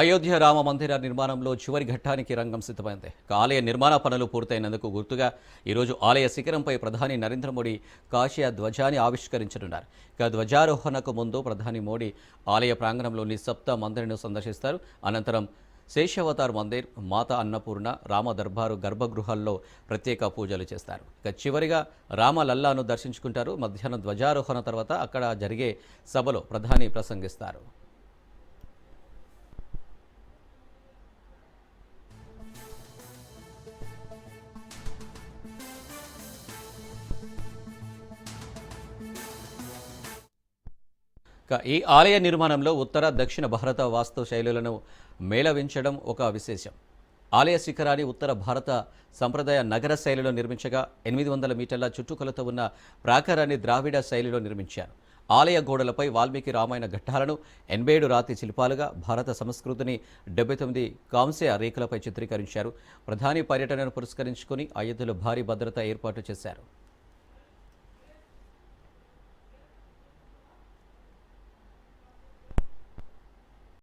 అయోధ్య రామ మందిర నిర్మాణంలో చివరి ఘట్టానికి రంగం సిద్ధమైంది. ఆలయ నిర్మాణ పనులు పూర్తయినందుకు గుర్తుగా ఈరోజు ఆలయ శిఖరంపై ప్రధాని నరేంద్ర మోడీ కాషియా ధ్వజాన్ని ఆవిష్కరించనున్నారు. ఇక ధ్వజారోహణకు ముందు ప్రధాని మోడీ ఆలయ ప్రాంగణంలోని సప్త మందిరను సందర్శిస్తారు. అనంతరం శేషవతార్ మందిర్ మాత అన్నపూర్ణ రామ దర్బారు గర్భగృహాల్లో ప్రత్యేక పూజలు చేస్తారు. ఇక చివరిగా రామ లల్లాను దర్శించుకుంటారు. మధ్యాహ్నం ధ్వజారోహణ తర్వాత అక్కడ జరిగే సభలో ప్రధాని ప్రసంగిస్తారు. ఈ ఆలయ నిర్మాణంలో ఉత్తర దక్షిణ భారత వాస్తు శైలులను మేళవించడం ఒక విశేషం. ఆలయ శిఖరాన్ని ఉత్తర భారత సంప్రదాయ నగర శైలిలో నిర్మించగా ఎనిమిది వందల మీటర్ల చుట్టుకొలత ఉన్న ప్రాకారాన్ని ద్రావిడ శైలిలో నిర్మించారు. ఆలయ గోడలపై వాల్మీకి రామాయణ ఘట్టాలను ఎనభై ఏడు రాతి శిల్పాలుగా భారత సంస్కృతిని డెబ్బై తొమ్మిది కాంస్య రేఖలపై చిత్రీకరించారు. ప్రధాని పర్యటనను పురస్కరించుకుని అయోధ్యలో భారీ భద్రత ఏర్పాటు చేశారు.